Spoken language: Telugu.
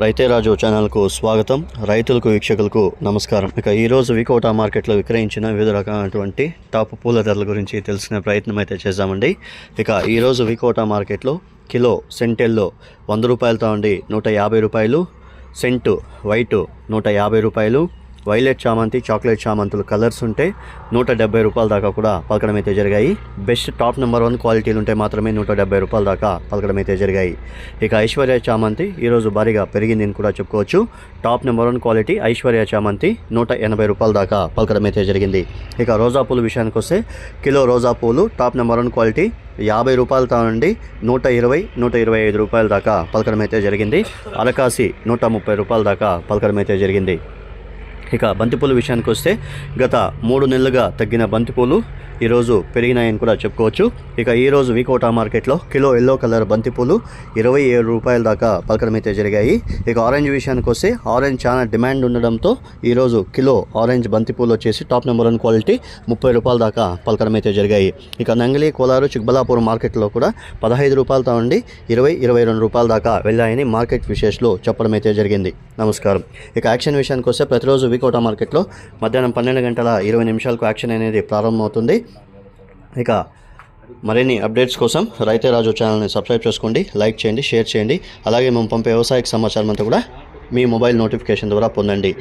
రైతే రాజు ఛానల్కు స్వాగతం. రైతులకు వీక్షకులకు నమస్కారం. ఇక ఈరోజు వికోటా మార్కెట్లో విక్రయించిన వివిధ రకాలైనటువంటి టాప్ పూల ధరల గురించి తెలుసుకునే ప్రయత్నం అయితే చేశామండి ఇక ఈరోజు వికోటా మార్కెట్లో కిలో సెంటెల్లో వంద రూపాయలతో ఉండి నూట యాభై రూపాయలు సెంటు వైటు నూట యాభై రూపాయలు వైలెట్ చామంతి చాక్లెట్ చామంతులు కలర్స్ ఉంటే నూట డెబ్బై రూపాయల దాకా కూడా పలకడం అయితే జరిగాయి. బెస్ట్ టాప్ నెంబర్ వన్ క్వాలిటీలు ఉంటే మాత్రమే నూట డెబ్బై రూపాయల దాకా పలకడం అయితే జరిగాయి. ఇక ఐశ్వర్య చామంతి ఈరోజు భారీగా పెరిగింది అని కూడా చెప్పుకోవచ్చు. Top number one quality Aishwarya చామంతి నూట ఎనభై రూపాయల దాకా పలకడం అయితే జరిగింది. ఇక రోజా పూలు విషయానికి వస్తే కిలో రోజా పూలు టాప్ నెంబర్ వన్ క్వాలిటీ యాభై రూపాయలతో నుండి నూట ఇరవై నూట ఇరవై ఐదు రూపాయల దాకా పలకడం అయితే జరిగింది. అరకాసి నూట ముప్పై రూపాయల దాకా పలకడం అయితే జరిగింది. ఇక బంతిపూల విషయానికి వస్తే గత మూడు నెలలుగా తగ్గిన బంతిపూలు ఈరోజు పెరిగినాయని కూడా చెప్పుకోవచ్చు. ఇక ఈరోజు వికోటా మార్కెట్లో కిలో ఎల్లో కలర్ బంతిపూలు ఇరవై ఏడు రూపాయల దాకా పలకడమైతే అయితే జరిగాయి. ఇక ఆరెంజ్ విషయానికి వస్తే ఆరెంజ్ చాలా డిమాండ్ ఉండడంతో ఈరోజు కిలో ఆరెంజ్ బంతిపూలు వచ్చేసి టాప్ నెంబర్ వన్ క్వాలిటీ ముప్పై రూపాయల దాకా పలకడమైతే అయితే జరిగాయి. ఇక నంగిలి కోలారు చిక్బలాపూర్ మార్కెట్లో కూడా పదహైదు రూపాయలతో ఉండి ఇరవై ఇరవై రెండు రూపాయల దాకా వెళ్ళాయని మార్కెట్ విశేషలో చెప్పడం అయితే జరిగింది. నమస్కారం. ఇక యాక్షన్ విషయానికి వస్తే ప్రతిరోజు వికోటా మార్కెట్లో మధ్యాహ్నం పన్నెండు గంటల ఇరవై నిమిషాలకు యాక్షన్ అనేది ప్రారంభమవుతుంది. ఇక మరిన్ని అప్డేట్స్ కోసం రైతే రాజు ఛానల్ని సబ్స్క్రైబ్ చేసుకోండి లైక్ చేయండి షేర్ చేయండి. అలాగే మేము పంపే వ్యవసాయక సమాచారం అంతా కూడా మీ మొబైల్ నోటిఫికేషన్ ద్వారా పొందండి.